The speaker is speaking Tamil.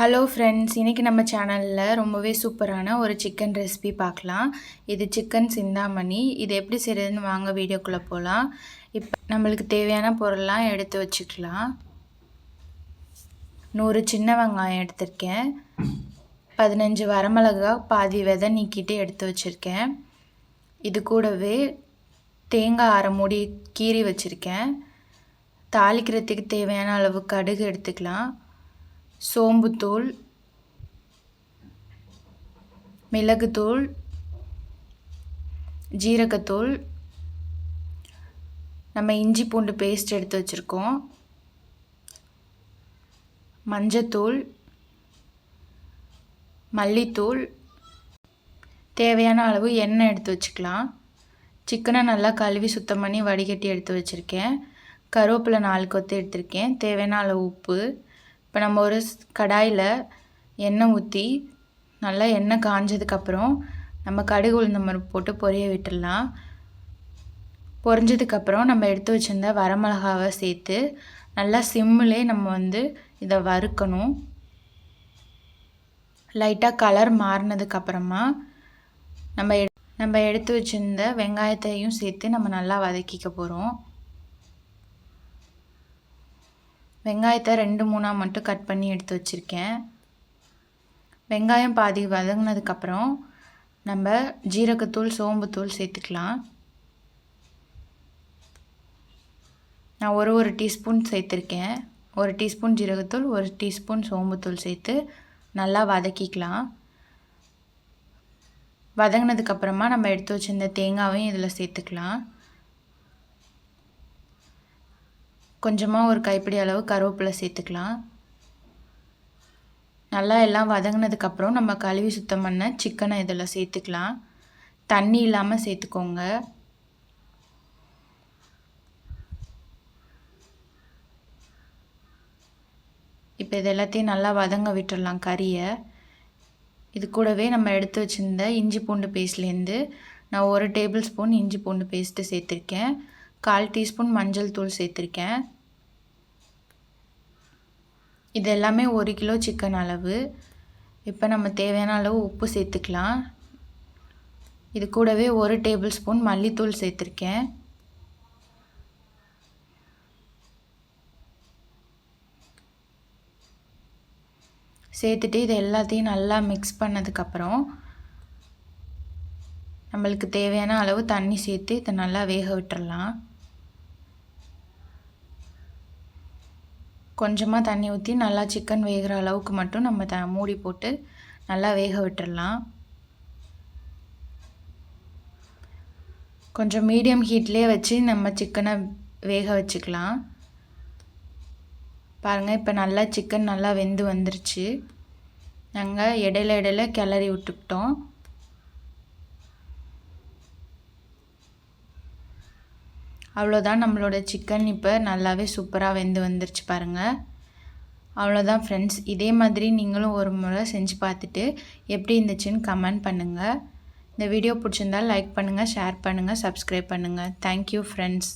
ஹலோ ஃப்ரெண்ட்ஸ் இன்றைக்கி நம்ம சேனலில் ரொம்பவே சூப்பரான ஒரு சிக்கன் ரெசிபி பார்க்கலாம். இது சிக்கன் சிந்தாமணி. இது எப்படி செய்கிறதுன்னு வாங்க வீடியோக்குள்ளே போகலாம் இப்போ நம்மளுக்கு தேவையான பொருள்லாம் எடுத்து வச்சுக்கலாம். நூறு சின்ன வெங்காயம் எடுத்திருக்கேன். பதினஞ்சு வரமிளகா பாதி விதை நீக்கிட்டு எடுத்து வச்சுருக்கேன். இது கூடவே தேங்காய் அரை மூடி கீறி வச்சுருக்கேன். தாளிக்கிறதுக்கு தேவையான அளவு கடுகு எடுத்துக்கலாம். சோம்புத்தூள் மிளகுத்தூள் ஜீரகத்தூள். நம்ம இஞ்சி பூண்டு பேஸ்ட் எடுத்து வச்சுருக்கோம். மஞ்சத்தூள் மல்லித்தூள். தேவையான அளவு எண்ணெய் எடுத்து வச்சுக்கலாம். சிக்கனை நல்லா கழுவி சுத்தம் பண்ணி வடிகட்டி எடுத்து வச்சுருக்கேன். கருவேப்பிலை நாலு கொத்து எடுத்திருக்கேன். தேவையான அளவு உப்பு. இப்போ நம்ம ஒரு கடாயில் எண்ணெய் ஊற்றி நல்லா எண்ணெய் காஞ்சதுக்கப்புறம் நம்ம கடுகு உளுந்த மருப்பு போட்டு பொரிய விட்டுடலாம். பொரிஞ்சதுக்கப்புறம் நம்ம எடுத்து வச்சுருந்த வரமிளகாவை சேர்த்து நல்லா சிம்மிலே நம்ம வந்து இதை வறுக்கணும். லைட்டாக கலர் மாறினதுக்கப்புறமா நம்ம நம்ம எடுத்து வச்சுருந்த வெங்காயத்தையும் சேர்த்து நம்ம நல்லா வதக்கிக்க போகிறோம் வெங்காயத்தை ரெண்டு மூணாக மட்டும் கட் பண்ணி எடுத்து வச்சுருக்கேன். வெங்காயம் பாதி வதங்கினதுக்கப்புறம் நம்ம ஜீரகத்தூள் சோம்புத்தூள் சேர்த்துக்கலாம். நான் ஒரு ஒரு டீஸ்பூன் சேர்த்துருக்கேன். ஒரு டீஸ்பூன் ஜீரகத்தூள் ஒரு டீஸ்பூன் சோம்புத்தூள் சேர்த்து நல்லா வதக்கிக்கலாம். வதங்கினதுக்கப்புறமா நம்ம எடுத்து வச்சுருந்த தேங்காவையும் இதில் சேர்த்துக்கலாம். கொஞ்சமாக ஒரு கைப்பிடி அளவு கருவேப்பிலை சேர்த்துக்கலாம். நல்லா எல்லாம் வதங்கினதுக்கப்புறம் நம்ம கழுவி சுத்தம் பண்ண சிக்கனை இதில் சேர்த்துக்கலாம். தண்ணி இல்லாமல் சேர்த்துக்கோங்க. இப்போ இது எல்லாத்தையும் நல்லா வதங்க விட்டுடலாம் கறியை. இது கூடவே நம்ம எடுத்து வச்சுருந்த இஞ்சி பூண்டு பேஸ்ட்லேருந்து நான் ஒரு டேபிள் ஸ்பூன் இஞ்சி பூண்டு பேஸ்ட்டு சேர்த்துருக்கேன். கால் டீஸ்பூன் மஞ்சள் தூள் சேர்த்துருக்கேன். இது எல்லாமே ஒரு கிலோ சிக்கன் அளவு. இப்போ நம்ம தேவையான அளவு உப்பு சேர்த்துக்கலாம். இது கூடவே ஒரு டேபிள் ஸ்பூன் மல்லித்தூள் சேர்த்துருக்கேன். சேர்த்துட்டு இது எல்லாத்தையும் நல்லா மிக்ஸ் பண்ணதுக்கப்புறம் நம்மளுக்கு தேவையான அளவு தண்ணி சேர்த்து இதை நல்லா வேக விட்டுறலாம். கொஞ்சமாக தண்ணி ஊற்றி நல்லா சிக்கன் வேகிற அளவுக்கு மட்டும் நம்ம த மூடி போட்டு நல்லா வேக விட்டுடலாம் கொஞ்சம் மீடியம் ஹீட்லேயே வச்சு நம்ம சிக்கனை வேக வச்சுக்கலாம். பாருங்கள் இப்போ நல்லா சிக்கன் நல்லா வெந்து வந்துருச்சு. நாங்கள் இடையில இடையில கிளறி விட்டுக்கிட்டோம். அவ்வளோதான் நம்மளோட சிக்கன் இப்போ நல்லாவே சூப்பராக வெந்து வந்துருச்சு பாருங்கள் அவ்வளோதான் ஃப்ரெண்ட்ஸ் இதே மாதிரி நீங்களும் ஒரு முறை செஞ்சு பார்த்துட்டு எப்படி இருந்துச்சுன்னு கமெண்ட் பண்ணுங்கள் இந்த வீடியோ பிடிச்சிருந்தால் லைக் பண்ணுங்கள் ஷேர் பண்ணுங்கள் சப்ஸ்கிரைப் பண்ணுங்கள் தேங்க்யூ ஃப்ரெண்ட்ஸ்